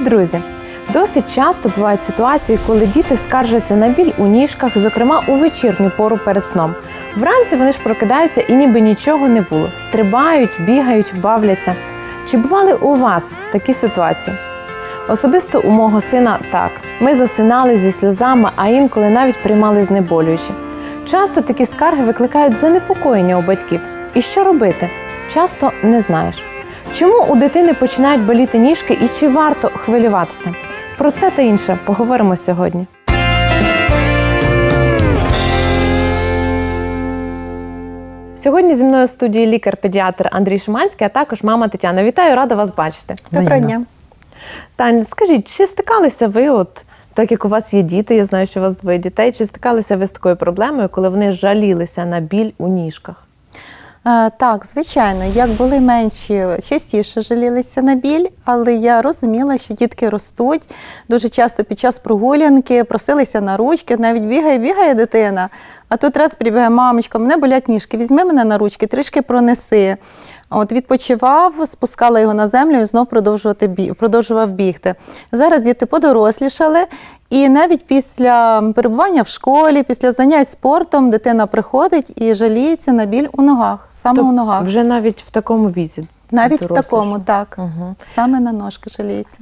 Привіт, друзі! Досить часто бувають ситуації, коли діти скаржаться на біль у ніжках, зокрема у вечірню пору перед сном. Вранці вони ж прокидаються і ніби нічого не було. Стрибають, бігають, бавляться. Чи бували у вас такі ситуації? Особисто у мого сина так. Ми засинали зі сльозами, а інколи навіть приймали знеболюючі. Часто такі скарги викликають занепокоєння у батьків. І що робити? Часто не знаєш. Чому у дитини починають боліти ніжки і чи варто хвилюватися? Про це та інше поговоримо сьогодні. Сьогодні зі мною в студії лікар-педіатр Андрій Шиманський, а також мама Тетяна. Вітаю, рада вас бачити. Доброго дня. Тань, скажіть, чи стикалися ви, от так як у вас є діти, я знаю, що у вас двоє дітей, чи стикалися ви з такою проблемою, коли вони жалілися на біль у ніжках? Е, Так, звичайно, як були менші, частіше жалілися на біль, але я розуміла, що дітки ростуть. Дуже часто під час прогулянки просилися на ручки, навіть бігає, бігає дитина. А тут раз прибігає мамочка, мене болять ніжки, візьми мене на ручки, трішки пронеси. От відпочивав, спускала його на землю і знов продовжувати продовжував бігти. Зараз діти подорослішали, і навіть після перебування в школі, після занять спортом, дитина приходить і жаліється на біль у ногах, саме у ногах. Вже навіть в такому віці. Навіть в такому, так. Угу. Саме на ножки жаліється.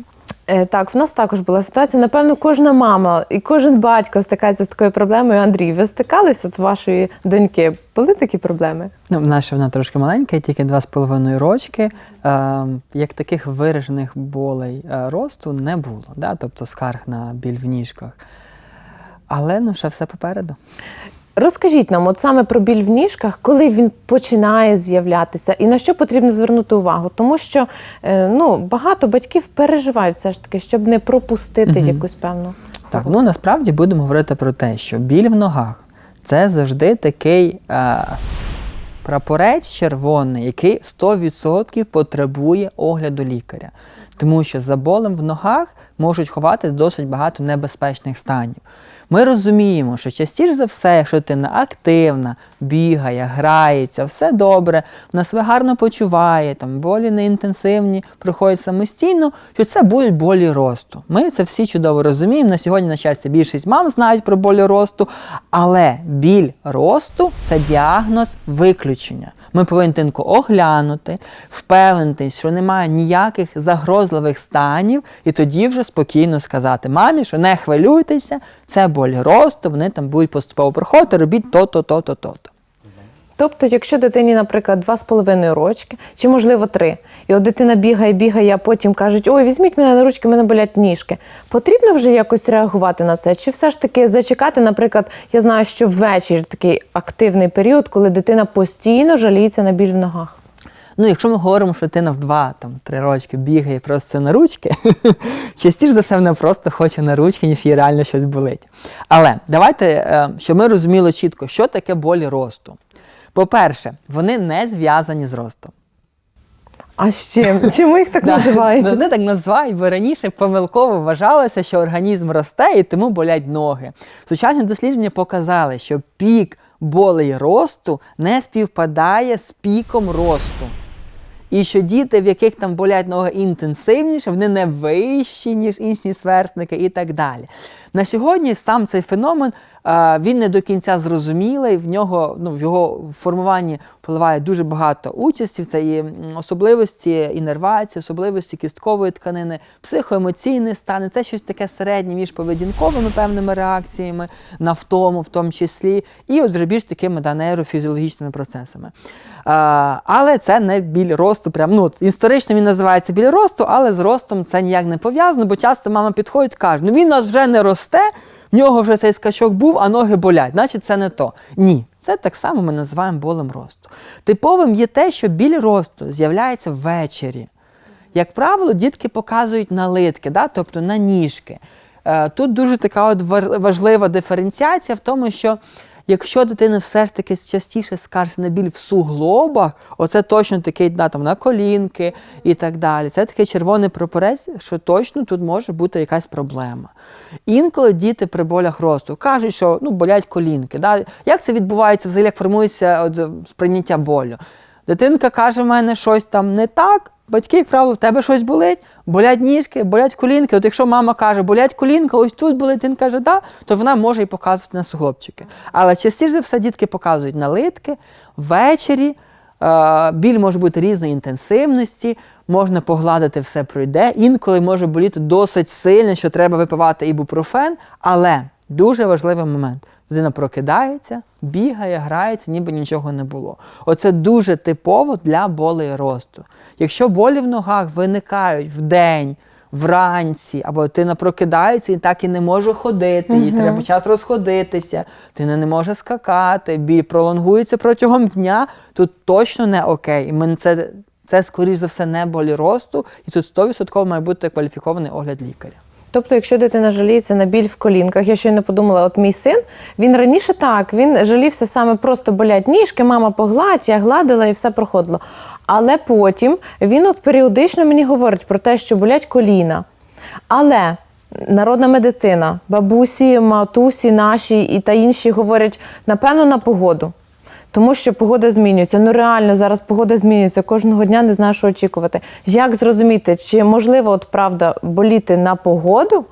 Е, Так, в нас також була ситуація. Напевно, кожна мама і кожен батько стикається з такою проблемою. Андрій, ви стикались от вашої доньки? Були такі проблеми? Ну, наша вона трошки маленька, тільки два з половиною рочки. Е, як таких виражених болей е, росту не було, да? тобто скарг на біль в ніжках. Але ну, ще все попереду. Розкажіть нам, от саме про біль в ніжках, коли він починає з'являтися, і на що потрібно звернути увагу? Тому що е, ну, багато батьків переживають все ж таки, щоб не пропустити Мгм. якусь певну. Так, ну насправді будемо говорити про те, що біль в ногах це завжди такий е, прапорець червоний, який 100% потребує огляду лікаря. Тому що за болем в ногах можуть ховатись досить багато небезпечних станів. Ми розуміємо, що частіше за все, якщо дитина активна, бігає, грається, все добре, вона себе гарно почуває, там болі не інтенсивні, проходять самостійно, що це будуть болі росту. Ми це всі чудово розуміємо. На сьогодні, на щастя, більшість мам знають про болі росту, але біль росту це діагноз виключення. Ми повинні дитинку оглянути, впевнитись, що немає ніяких загрозливих станів, і тоді вже спокійно сказати мамі, що не хвилюйтеся, це болі росту, вони там будуть поступово проходити, робіть то-то, то-то, то-то. Тобто, якщо дитині, наприклад, два з половиною рочки, чи можливо три, і от дитина бігає, бігає, а потім кажуть, ой, візьміть мене на ручки, мене болять ніжки. Потрібно вже якось реагувати на це? Чи все ж таки зачекати, наприклад, я знаю, що ввечері такий активний період, коли дитина постійно жаліється на біль в ногах. Ну, якщо ми говоримо, що дитина в 2-3 рочки бігає просто на ручки, частіше за все вона просто хоче на ручки, ніж їй реально щось болить. Але давайте, е, щоб ми розуміли чітко, що таке болі росту. По-перше, вони не зв'язані з ростом. А з чим? Чому їх так називають? Ну, Вони так називають, бо раніше помилково вважалося, що організм росте і тому болять ноги. Сучасні дослідження показали, що пік болей росту не співпадає з піком росту. І що діти, в яких там болять ноги інтенсивніше, вони не вищі, ніж інші сверстники і так далі. На сьогодні сам цей феномен він не до кінця зрозумілий, в нього ну, в його формуванні впливає дуже багато участі. Це і особливості інервації, особливості кісткової тканини, психоемоційний стан. Це щось таке середнє між поведінковими певними реакціями на втому, в тому числі, і от більш такими да, нейрофізіологічними процесами. А, але це не біль росту. Прям, ну, історично він називається біль росту, але з ростом це ніяк не пов'язано, бо часто мама підходить і каже, ну він нас вже не росте, в нього вже цей скачок був, а ноги болять, значить це не то. Ні. Це так само ми називаємо болем росту. Типовим є те, що біль росту з'являється ввечері. Як правило, дітки показують налитки, да? тобто на ніжки. Е, Тут дуже така от важлива диференціація в тому, що якщо дитина все ж таки частіше скаржиться на біль в суглобах, оце точно такий да, там, на колінки і так далі. Це такий червоний прапорець, що точно тут може бути якась проблема. Інколи діти при болях росту кажуть, що ну, болять колінки. Да? Як це відбувається взагалі, як формується от, сприйняття болю? Дитинка каже, в мене щось там не так, батьки, як правило, в тебе щось болить, болять ніжки, болять колінки. От якщо мама каже, болять колінка, ось тут болить, він каже, да, то вона може і показувати на суглобчики. Але частіше за все дітки показують на литки, ввечері. Е, біль може бути різної інтенсивності, можна погладити, все пройде. Інколи може боліти досить сильно, що треба випивати ібупрофен, але дуже важливий момент. Дитина прокидається, бігає, грається, ніби нічого не було. Оце дуже типово для болей росту. Якщо болі в ногах виникають вдень, вранці, або дитина прокидається і так і не може ходити, їй треба час розходитися, дитина не може скакати, біль пролонгується протягом дня, тут точно не окей. Ми це, це скоріш за все, не болі росту, і тут 100% має бути кваліфікований огляд лікаря. Тобто, якщо дитина жаліється на біль в колінках, я щойно подумала, от мій син, він раніше так, він жалівся саме просто болять ніжки, мама погладь, я гладила і все проходило. Але потім він от періодично мені говорить про те, що болять коліна. Але народна медицина, бабусі, матусі наші і та інші говорять, напевно, на погоду. Тому що погода змінюється. Ну реально зараз погода змінюється. Кожного дня не знаю, що очікувати. Як зрозуміти, чи можливо, от правда, боліти на погоду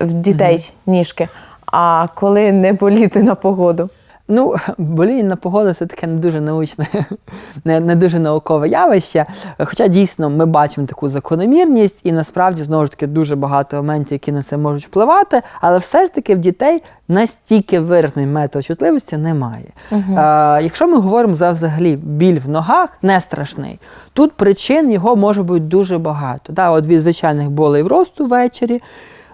в дітей ніжки, а коли не боліти на погоду? Ну, боління на погоду це таке не дуже научне, не, не дуже наукове явище. Хоча дійсно ми бачимо таку закономірність, і насправді знову ж таки дуже багато моментів, які на це можуть впливати, але все ж таки в дітей настільки вираженої метеочутливості немає. Е, якщо ми говоримо за взагалі біль в ногах, не страшний, тут причин його може бути дуже багато. Да, от від звичайних болей в росту ввечері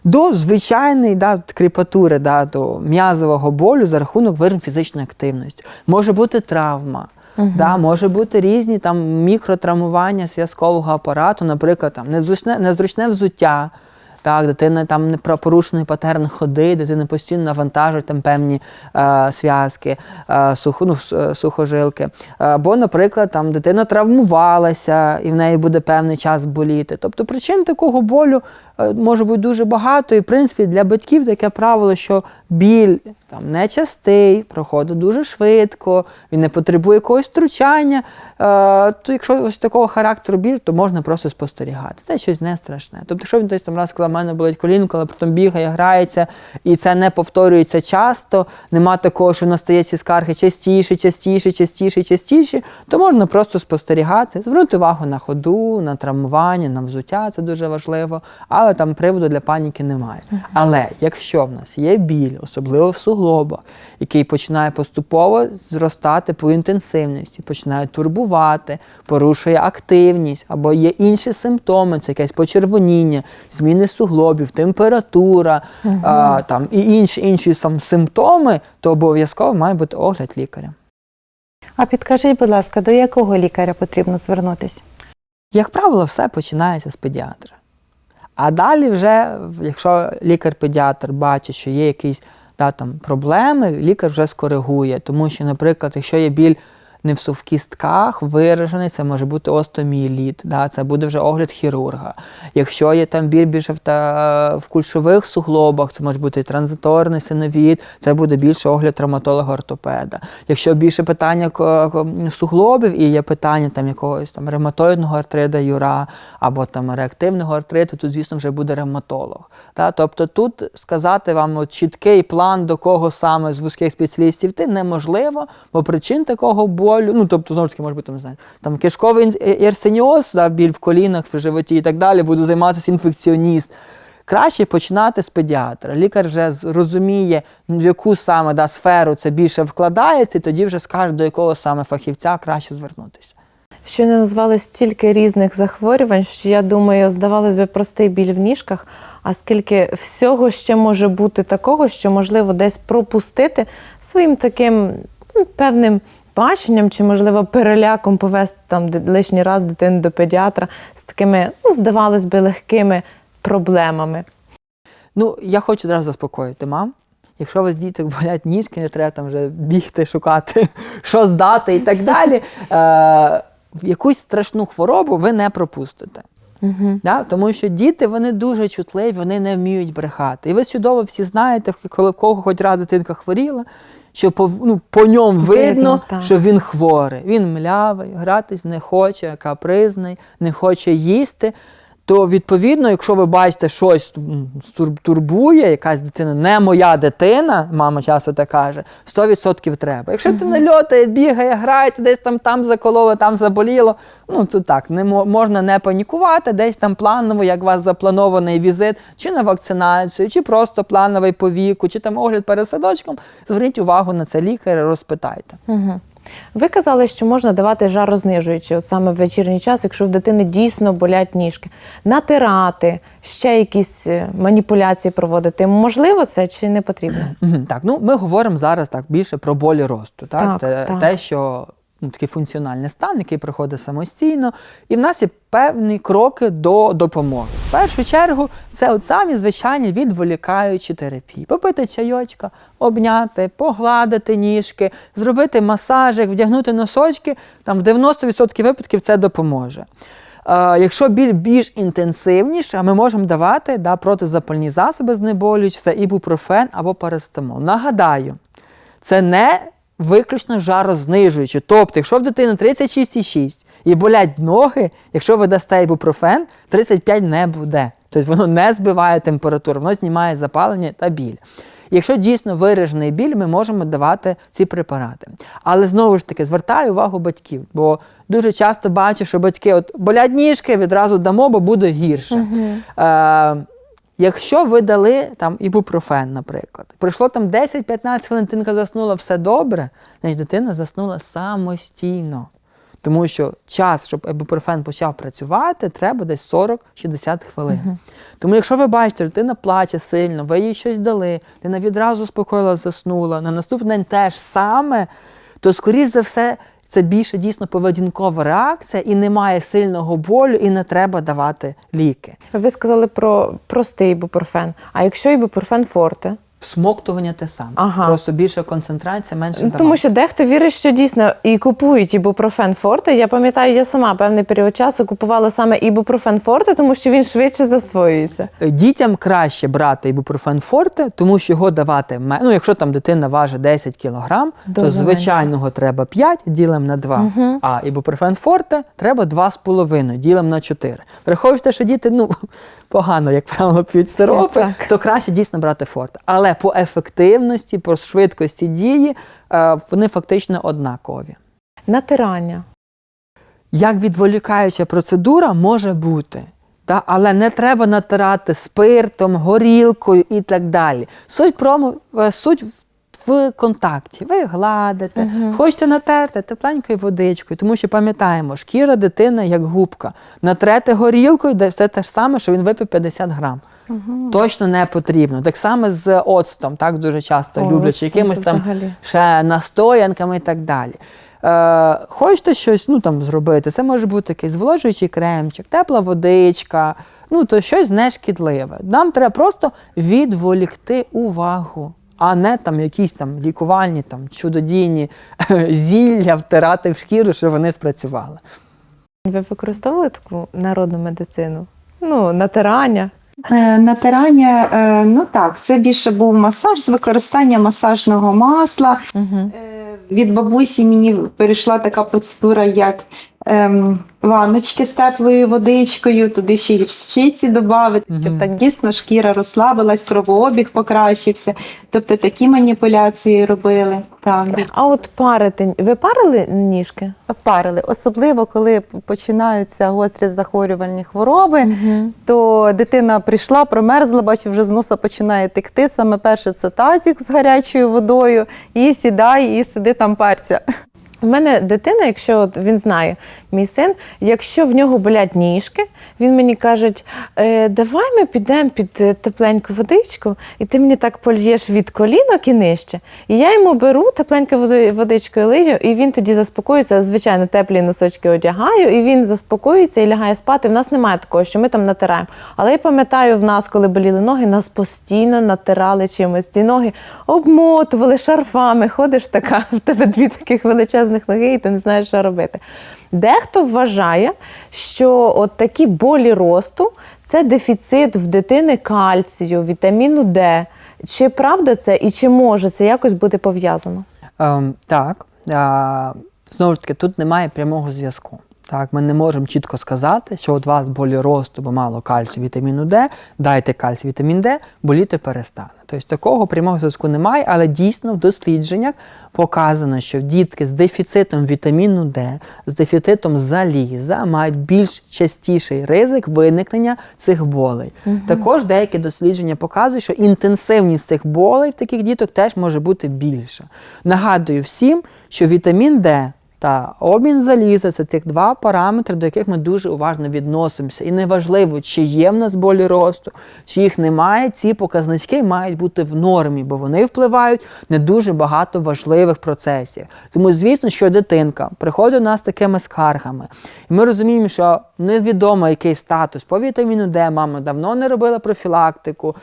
до звичайної да, кріпатури, да, до м'язового болю за рахунок виражень фізичної активності. Може бути травма. Да, може бути різні там мікротравмування зв'язкового апарату, наприклад, там незручне, незручне взуття. Так, дитина там не про- порушений патерн ходи, дитина постійно навантажує там певні е, зв'язки, е, сухо, ну, е, сухожилки. Або, наприклад, там дитина травмувалася і в неї буде певний час боліти. Тобто причин такого болю е, може бути дуже багато. І, в принципі, для батьків таке правило, що біль там нечастий, проходить дуже швидко, він не потребує якогось втручання. Е, то якщо ось такого характеру біль, то можна просто спостерігати. Це щось не страшне. Тобто, якщо він десь там раз сказав, мене болить колінко, але потім бігає, грається, і це не повторюється часто, нема такого, що настає ці скарги частіше, частіше, частіше, частіше, то можна просто спостерігати, звернути увагу на ходу, на травмування, на взуття, це дуже важливо, але там приводу для паніки немає. Але якщо в нас є біль, особливо в суглобах, який починає поступово зростати по інтенсивності, починає турбувати, порушує активність, або є інші симптоми, це якесь почервоніння, зміни суглобів, температура, а, там, і інші, інші там, симптоми, то обов'язково має бути огляд лікаря. А підкажіть, будь ласка, до якого лікаря потрібно звернутися? Як правило, все починається з педіатра. А далі, вже, якщо лікар-педіатр бачить, що є якісь да, там, проблеми, лікар вже скоригує. Тому що, наприклад, якщо є біль не в кістках виражений, це може бути остоміеліт, да, це буде вже огляд хірурга. Якщо є там біль більше в, та, в кульшових суглобах, це може бути транзиторний синовід, це буде більше огляд травматолога-ортопеда. Якщо більше питання суглобів і є питання там якогось там ревматоїдного артрита юра або там реактивного артриту, то звісно вже буде ревматолог. Да? Тобто тут сказати вам от, чіткий план, до кого саме з вузьких спеціалістів йти неможливо, бо причин такого болю, ну тобто знову ж таки, може бути, там, не знаю, там кишковий е- ерсеніоз, да, біль в колінах, в животі і так далі, буде займатися інфекціоніст. Краще починати з педіатра. Лікар вже розуміє, в яку саме да, сферу це більше вкладається, і тоді вже скаже, до якого саме фахівця краще звернутися. Що не назвали стільки різних захворювань, що я думаю, здавалось би, простий біль в ніжках, а скільки всього ще може бути такого, що можливо десь пропустити своїм таким ну, певним баченням, чи, можливо, переляком повести там лишній раз дитину до педіатра з такими, ну, здавалось би, легкими проблемами. Ну, я хочу одразу заспокоїти мам. Якщо у вас діти болять ніжки, не треба там вже бігти, шукати, що здати і так далі. Е, якусь страшну хворобу ви не пропустите. Угу. Да? Тому що діти вони дуже чутливі, вони не вміють брехати. І ви чудово всі знаєте, коли кого хоч раз дитинка хворіла, що по, ну, по ньому видно, Видно, що він хворий. Він млявий, гратись не хоче, капризний, не хоче їсти. То відповідно, якщо ви бачите щось тур- турбує, якась дитина, не моя дитина, мама часто так каже, 100% треба. Якщо ти не льотає, бігає, грається, десь там там закололо, там заболіло, ну то так, не мо- можна не панікувати, десь там планово, як у вас запланований візит, чи на вакцинацію, чи просто плановий по віку, чи там огляд перед садочком, зверніть увагу на це лікаря, розпитайте. Угу. Ви казали, що можна давати жарознижуючі, от саме в вечірній час, якщо в дитини дійсно болять ніжки. Натирати, ще якісь е, маніпуляції проводити. Можливо це чи не потрібно? Так, ну ми говоримо зараз так більше про болі росту. Так? Так, Те, так. те, що ну, такий функціональний стан, який приходить самостійно, і в нас є певні кроки до допомоги. В першу чергу, це от самі звичайні відволікаючі терапії. Попити чайочка, обняти, погладити ніжки, зробити масажик, вдягнути носочки. Там в 90% випадків це допоможе. Е, Якщо біль більш інтенсивніша, ми можемо давати да, протизапальні засоби знеболюючі, це ібупрофен або парастамол. Нагадаю, це не виключно жарознижуючі. Тобто, якщо в дитини 36,6 і болять ноги, якщо ви дасте ібупрофен, 35 не буде. Тобто воно не збиває температуру, воно знімає запалення та біль. Якщо дійсно виражений біль, ми можемо давати ці препарати. Але знову ж таки звертаю увагу батьків, бо дуже часто бачу, що батьки от болять ніжки, відразу дамо, бо буде гірше. Е, Якщо ви дали там ібупрофен, наприклад, пройшло там 10-15 хвилин, дитинка заснула, все добре, значить дитина заснула самостійно. Тому що час, щоб ібупрофен почав працювати, треба десь 40-60 хвилин. Тому якщо ви бачите, що дитина плаче сильно, ви їй щось дали, дитина відразу спокійно заснула, на наступний день теж саме, то скоріш за все це більше дійсно поведінкова реакція і немає сильного болю, і не треба давати ліки. Ви сказали про простий ібупрофен. А якщо ібупрофен форте? Всмоктування те саме. Ага. Просто більша концентрація, менше Ну, давати. Тому що дехто вірить, що дійсно і купують ібупрофен форте. Я пам'ятаю, я сама певний період часу купувала саме ібупрофен форте, тому що він швидше засвоюється. Е, Дітям краще брати ібупрофен форте, тому що його давати ну, якщо там дитина важить 10 кг, то Доза звичайного треба 5, ділимо на 2. А ібупрофен форте треба 2,5, ділимо на 4. Враховуйте, що діти ну, погано, як правило, п'ють сиропи, то краще дійсно брати форте. Але по ефективності, по швидкості дії е, вони фактично однакові. Натирання. Як відволікаюча процедура може бути. Та, але не треба натирати спиртом, горілкою і так далі. Суть прому, е, суть в- в контакті. Ви гладите, хочете натерти тепленькою водичкою, тому що пам'ятаємо, шкіра дитини як губка. Натрете горілкою, де все те ж саме, що він випив 50 грам. Точно не потрібно. Так само з оцтом, так дуже часто Ой, люблять, оцтом якимось там взагалі. ще настоянками і так далі. Е, хочете щось ну, там, зробити, це може бути якийсь зволожуючий кремчик, тепла водичка, ну то щось нешкідливе. Нам треба просто відволікти увагу, а не там якісь там лікувальні, там, чудодійні зілля втирати в шкіру, щоб вони спрацювали. Ви використовували таку народну медицину? Ну, натирання. Е, Натирання, е, ну так, це більше був масаж з використанням масажного масла. Угу. Е, Від бабусі мені перейшла така процедура, як ем, ванночки з теплою водичкою, туди ще гірчиці додати. Мгм. Так дійсно шкіра розслабилась, кровообіг покращився. Тобто такі маніпуляції робили. Так. А от парити. Ви парили ніжки? Парили, особливо коли починаються гострі захворювальні хвороби, то дитина прийшла, промерзла, бачу, вже з носа починає текти. Саме перше це тазик з гарячою водою, і сідай, і сиди там парця. У мене дитина, якщо от він знає, мій син, якщо в нього болять ніжки, він мені каже, е, давай ми підемо під е, тепленьку водичку, і ти мені так польєш від колінок і нижче. І я йому беру тепленькою водичкою лию, і він тоді заспокоюється. Звичайно, теплі носочки одягаю, і він заспокоюється і лягає спати. В нас немає такого, що ми там натираємо. Але я пам'ятаю, в нас, коли боліли ноги, нас постійно натирали чимось. Ці ноги обмотували шарфами. Ходиш така, в тебе дві таких величезних них ноги, і ти не знаєш, що робити. Дехто вважає, що от такі болі росту це дефіцит в дитини кальцію, вітаміну Д. Чи правда це і чи може це якось бути пов'язано? Ем, так, Е, знову ж таки, тут немає прямого зв'язку. Так, ми не можемо чітко сказати, що от вас болі росту, бо мало кальцію, вітаміну Д, дайте кальцій, вітамін Д, боліти перестане. Тобто такого прямого зв'язку немає, але дійсно в дослідженнях показано, що дітки з дефіцитом вітаміну Д, з дефіцитом заліза мають більш частіший ризик виникнення цих болей. Також деякі дослідження показують, що інтенсивність цих болей в таких діток теж може бути більша. Нагадую всім, що вітамін Д та обмін заліза це тих два параметри, до яких ми дуже уважно відносимося. І неважливо, чи є в нас болі росту, чи їх немає, ці показнички мають бути в нормі, бо вони впливають на дуже багато важливих процесів. Тому, звісно, що дитинка приходить до нас такими скаргами, і ми розуміємо, що невідомо який статус по вітаміну Д, мама давно не робила профілактику,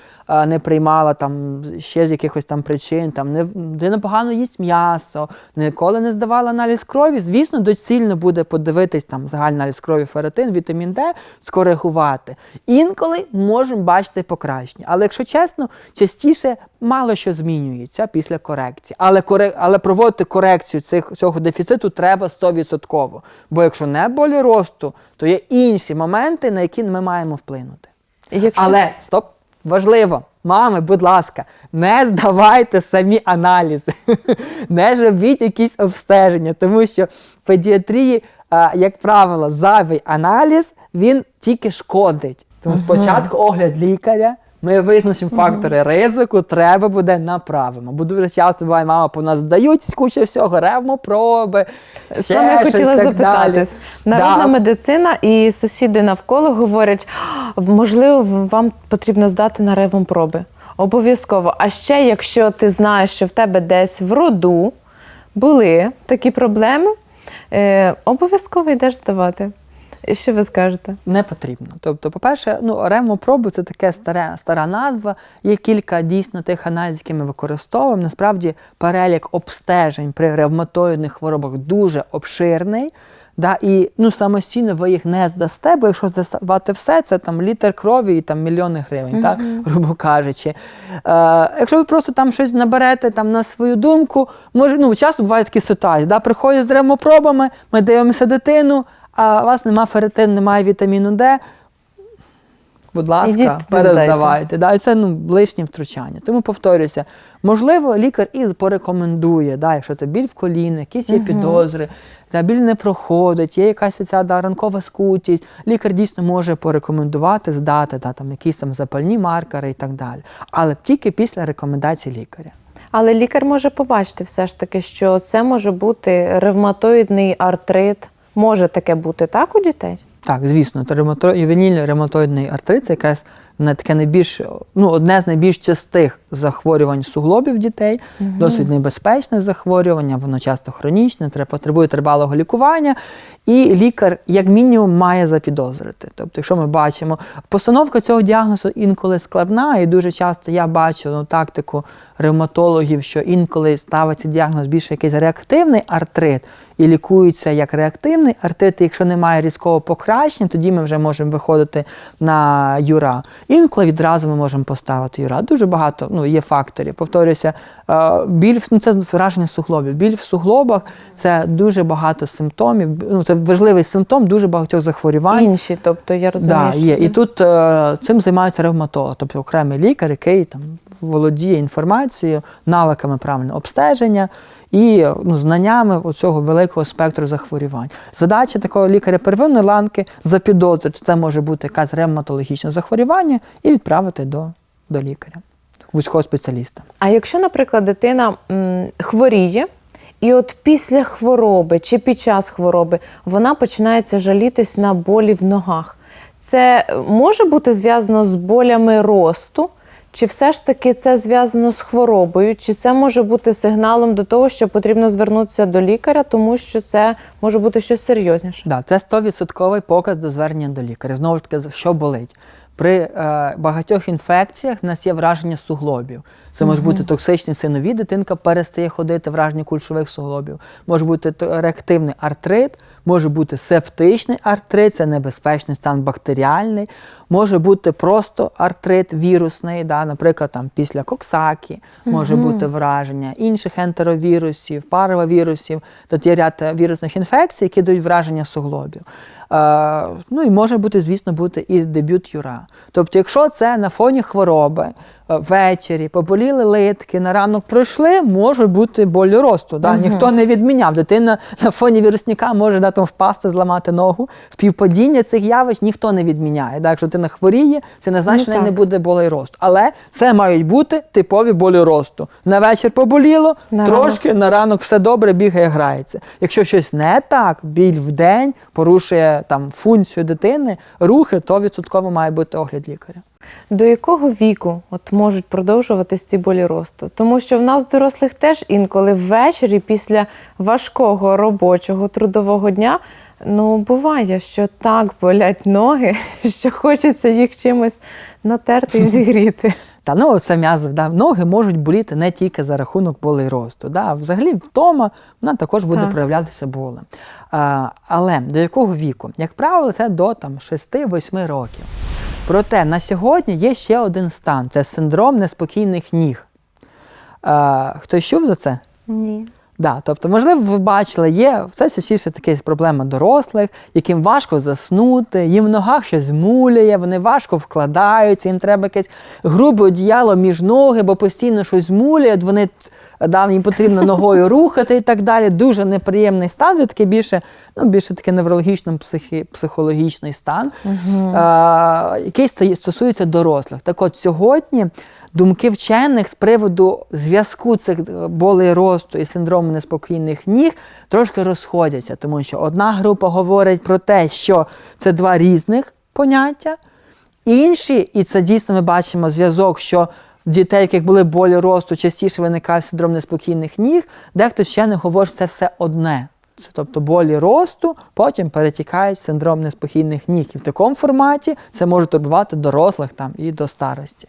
не приймала там ще з якихось там причин, там не погано їсть м'ясо, ніколи не здавала аналіз крові. Звісно, доцільно буде подивитись там загальний аналіз крові ферритин, вітамін Д, скоригувати. Інколи можемо бачити покращення. Але якщо чесно, частіше мало що змінюється після корекції. Але, коре... Але проводити корекцію цих, цього дефіциту треба 100%. Бо якщо не болі росту, то є інші моменти, на які ми маємо вплинути. Якщо... Але стоп, важливо, мами, будь ласка, не здавайте самі аналізи, не робіть якісь обстеження, тому що в педіатрії, як правило, зайвий аналіз він тільки шкодить. Тому спочатку огляд лікаря. Ми визначимо фактори ризику, треба буде направимо. Бо дуже часто буває, мама по нас здають куча всього, ревмопроби. ще Саме щось хотіла так далі. запитатись. Народна Да. медицина і сусіди навколо говорять, «А, можливо, вам потрібно здати на ревмопроби. Обов'язково. А ще, якщо ти знаєш, що в тебе десь в роду були такі проблеми, е, обов'язково йдеш здавати. І що ви скажете? Не потрібно. Тобто, по-перше, ну, ремопроби це таке старе, стара назва. Є кілька дійсно тих аналізів, які ми використовуємо. Насправді, перелік обстежень при ревматоїдних хворобах дуже обширний. Да, і ну, самостійно ви їх не здасте, бо якщо здавати все, це там літр крові і там мільйони гривень, так, грубо кажучи. Е, якщо ви просто там щось наберете там, на свою думку, може, ну, часто бувають такі ситуації, да, приходять з ремопробами, ми дивимося дитину, а у вас немає ферритин, немає вітаміну Д. Будь ласка, Ідіть перездавайте. Да, і це ну, лишнє втручання. Тому повторюся, можливо, лікар і порекомендує, да, якщо це біль в коліні, якісь є підозри, та біль не проходить, є якась ця да, ранкова скутість. Лікар дійсно може порекомендувати здати да, там, якісь там запальні маркери і так далі. Але тільки після рекомендації лікаря. Але лікар може побачити все ж таки, що це може бути ревматоїдний артрит. Може таке бути, так, у дітей? Так, звісно, ревмато... ювенільний ревматоїдний артрит це якраз на таке найбільш, ну, одне з найбільш частих захворювань суглобів дітей, досить небезпечне захворювання, воно часто хронічне, потребує тривалого лікування. І лікар, як мінімум, має запідозрити. Тобто, якщо ми бачимо, постановка цього діагнозу інколи складна, і дуже часто я бачу ну, тактику ревматологів, що інколи ставиться діагноз більше якийсь реактивний артрит, і лікується як реактивний артрит. І якщо немає різкого покращення, тоді ми вже можемо виходити на юра. Інколи відразу ми можемо поставити юра. Дуже багато ну, є факторів. Повторюся, е, біль ну, це враження суглобів. Біль в суглобах це дуже багато симптомів. Ну, це важливий симптом дуже багатьох захворювань. Інші, тобто я розумію, Да, є. І тут е, цим займається ревматолог, тобто окремий лікар, який там володіє інформацією, навиками правильного обстеження і ну, знаннями цього великого спектру захворювань. Задача такого лікаря первинної ланки запідозрити, це може бути якесь ревматологічне захворювання, і відправити до, до лікаря, вузького спеціаліста. А якщо, наприклад, дитина м, хворіє, і от після хвороби чи під час хвороби вона починається жалітись на болі в ногах, це може бути зв'язано з болями росту? Чи все ж таки це зв'язано з хворобою? Чи це може бути сигналом до того, що потрібно звернутися до лікаря, тому що це може бути щось серйозніше? Да, це 100% показ до звернення до лікаря. Знову ж таки, що болить? При е, багатьох інфекціях в нас є враження суглобів. Це може бути токсичний синові, дитинка перестає ходити, враження кульшових суглобів. Може бути реактивний артрит, може бути септичний артрит, це небезпечний стан бактеріальний, може бути просто артрит вірусний, да, наприклад, там, після коксакі, може бути враження інших ентеровірусів, паровірусів. Тут є ряд вірусних інфекцій, які дають враження суглобів. Е, ну і може бути, звісно, бути і дебют юра. Тобто, якщо це на фоні хвороби, ввечері, поболіли литки, на ранок пройшли, може бути болі росту. Да? Ніхто не відміняв. Дитина на фоні вірусняка може да, там впасти, зламати ногу. Співпадіння цих явищ ніхто не відміняє. Да? Якщо дитина хворіє, це не значить, Ну, що не буде болей росту. Але це мають бути типові болі росту. На вечір поболіло, На трошки на ранок все добре, бігає, грається. Якщо щось не так, біль в день порушує там функцію дитини, рухи, то відсотково має бути огляд лікаря. До якого віку от можуть продовжуватись ці болі росту? Тому що в нас дорослих теж інколи ввечері після важкого робочого трудового дня. Ну, буває, що так болять ноги, що хочеться їх чимось натерти і зігріти. Та ну це м'язи, да, ноги можуть боліти не тільки за рахунок болей росту. Да. Взагалі, втома вона також буде Так. проявлятися болем. А, але до якого віку? Як правило, це до там, 6-8 років. Проте на сьогодні є ще один стан це синдром неспокійних ніг. Е, хтось чув за це? Ні. Да, тобто, можливо, ви бачили, є все частіше така проблема дорослих, яким важко заснути, їм в ногах щось муляє, вони важко вкладаються, їм треба якесь грубе одіяло між ноги, бо постійно щось муляє, вони да, їм потрібно ногою рухати і так далі. Дуже неприємний стан, це такий більше, ну, більше такий неврологічно психі, психологічний стан, е, який стосується дорослих. Так от сьогодні думки вчених з приводу зв'язку цих е, болей росту і синдрому неспокійних ніг трошки розходяться, тому що одна група говорить про те, що це два різних поняття, інші, і це дійсно ми бачимо зв'язок, що дітей, яких були болі росту, частіше виникає синдром неспокійних ніг, дехто ще не говорить, що це все одне. Це, тобто болі росту, потім перетікають синдром неспокійних ніг. І в такому форматі це може турбувати дорослих там і до старості.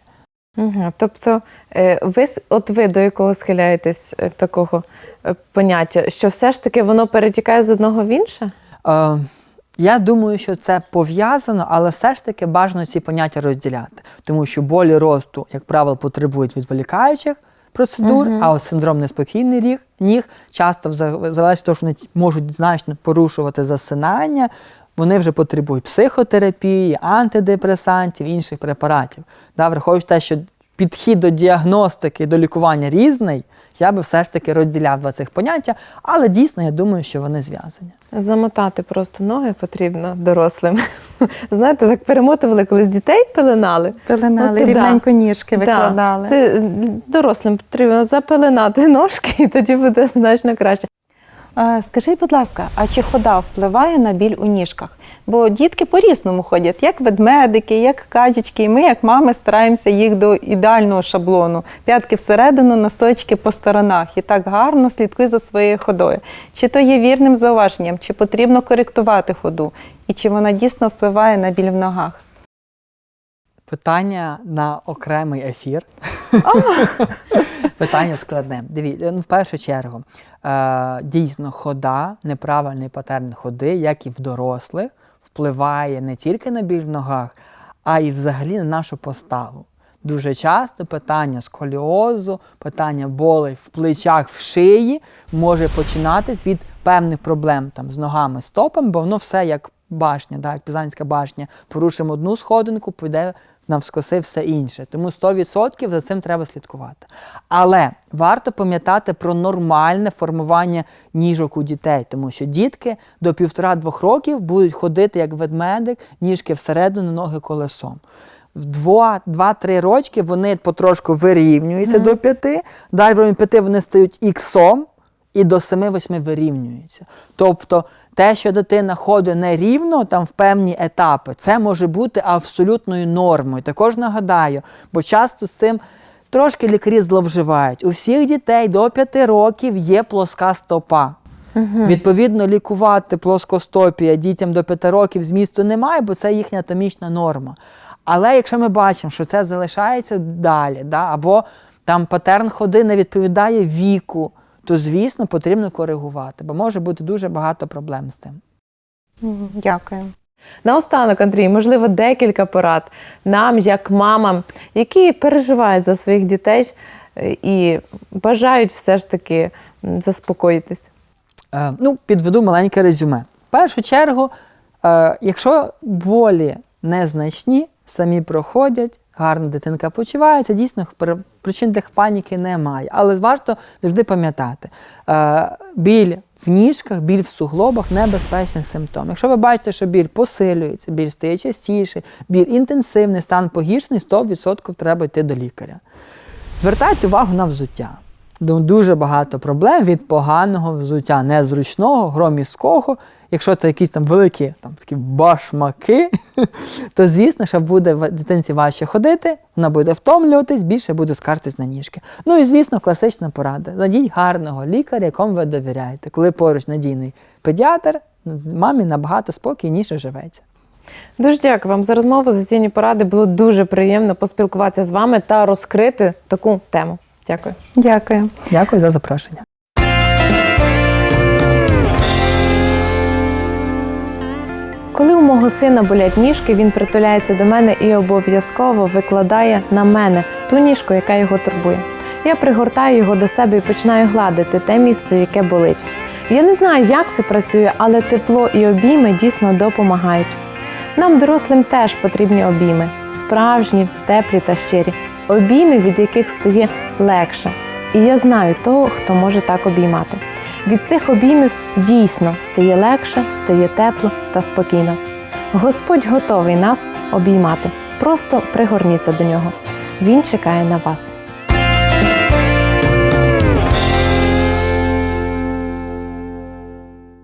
Угу. Тобто, е, ви, от ви до якого схиляєтесь е, такого е, поняття, що все ж таки воно перетікає з одного в інше? Е, я думаю, що це пов'язано, але все ж таки бажано ці поняття розділяти, тому що болі росту, як правило, потребують відволікаючих процедур, а от синдром неспокійний ріг, ніг часто залежить від того, що вони можуть значно порушувати засинання. Вони вже потребують психотерапії, антидепресантів, інших препаратів. Да, враховуючи те, що підхід до діагностики, до лікування різний, я би все ж таки розділяв два цих поняття, але дійсно я думаю, що вони зв'язані. Замотати просто ноги потрібно дорослим. Знаєте, так перемотували, коли з дітей пеленали. Пеленали, Оце да. рівненько ніжки Да. викладали. Це е, дорослим потрібно запеленати ножки, і тоді буде значно краще. Скажіть, будь ласка, а чи хода впливає на біль у ніжках? Бо дітки по-різному ходять, як ведмедики, як качечки, і ми, як мами, стараємося їх до ідеального шаблону. П'ятки всередину, носочки по сторонах. І так гарно слідкуй за своєю ходою. Чи то є вірним зауваженням, чи потрібно коректувати ходу, і чи вона дійсно впливає на біль в ногах? Питання на окремий ефір. Питання складне. Дивіться, ну, в першу чергу, е, дійсно, хода, неправильний патерн ходи, як і в дорослих, впливає не тільки на біль в ногах, а й взагалі на нашу поставу. Дуже часто питання сколіозу, питання болей в плечах, в шиї може починатись від певних проблем там, з ногами, стопами, бо воно все як башня, да, як Пізанська башня. Порушимо одну сходинку, піде навскоси все інше. Тому 100% за цим треба слідкувати. Але варто пам'ятати про нормальне формування ніжок у дітей, тому що дітки до півтора-двох років будуть ходити як ведмедик, ніжки всередину, ноги колесом. В 2-3 рочки вони потрошку вирівнюються до 5, далі в 5 вони стають іксом, і до 7-8 вирівнюються. Тобто те, що дитина ходить нерівно там в певні етапи, це може бути абсолютною нормою. Також нагадаю, бо часто з цим трошки лікарі зловживають. У всіх дітей до 5 років є плоска стопа. Відповідно, лікувати плоскостопія дітям до 5 років змісту немає, бо це їхня атомічна норма. Але якщо ми бачимо, що це залишається далі, да, або там патерн ходи не відповідає віку, то звісно потрібно коригувати, бо може бути дуже багато проблем з цим. Дякую. Наостанок, Андрій, можливо, декілька порад нам, як мамам, які переживають за своїх дітей е, і бажають все ж таки заспокоїтись. Е, ну, підведу маленьке резюме. В першу чергу, е, якщо болі незначні, самі проходять, гарно дитинка почувається, дійсно причин для паніки немає. Але варто завжди пам'ятати, е, біль в ніжках, біль в суглобах небезпечний симптом. Якщо ви бачите, що біль посилюється, біль стає частіше, біль інтенсивний, стан погіршений, 100% треба йти до лікаря. Звертайте увагу на взуття. Дуже багато проблем від поганого взуття, незручного, громісткого. Якщо це якісь там великі там, такі башмаки, то звісно, що буде дитинці важче ходити, вона буде втомлюватись, більше буде скартись на ніжки. Ну і звісно, класична порада. Знайдіть гарного лікаря, якому ви довіряєте. Коли поруч надійний педіатр, мамі набагато спокійніше живеться. Дуже дякую вам за розмову, за цінні поради. Було дуже приємно поспілкуватися з вами та розкрити таку тему. Дякую. Дякую. Дякую за запрошення. Коли у мого сина болять ніжки, він притуляється до мене і обов'язково викладає на мене ту ніжку, яка його турбує. Я пригортаю його до себе і починаю гладити те місце, яке болить. Я не знаю, як це працює, але тепло і обійми дійсно допомагають. Нам, дорослим, теж потрібні обійми справжні, теплі та щирі, обійми, від яких стає легше. І я знаю того, хто може так обіймати. Від цих обіймів дійсно стає легше, стає тепло та спокійно. Господь готовий нас обіймати. Просто пригорніться до нього. Він чекає на вас.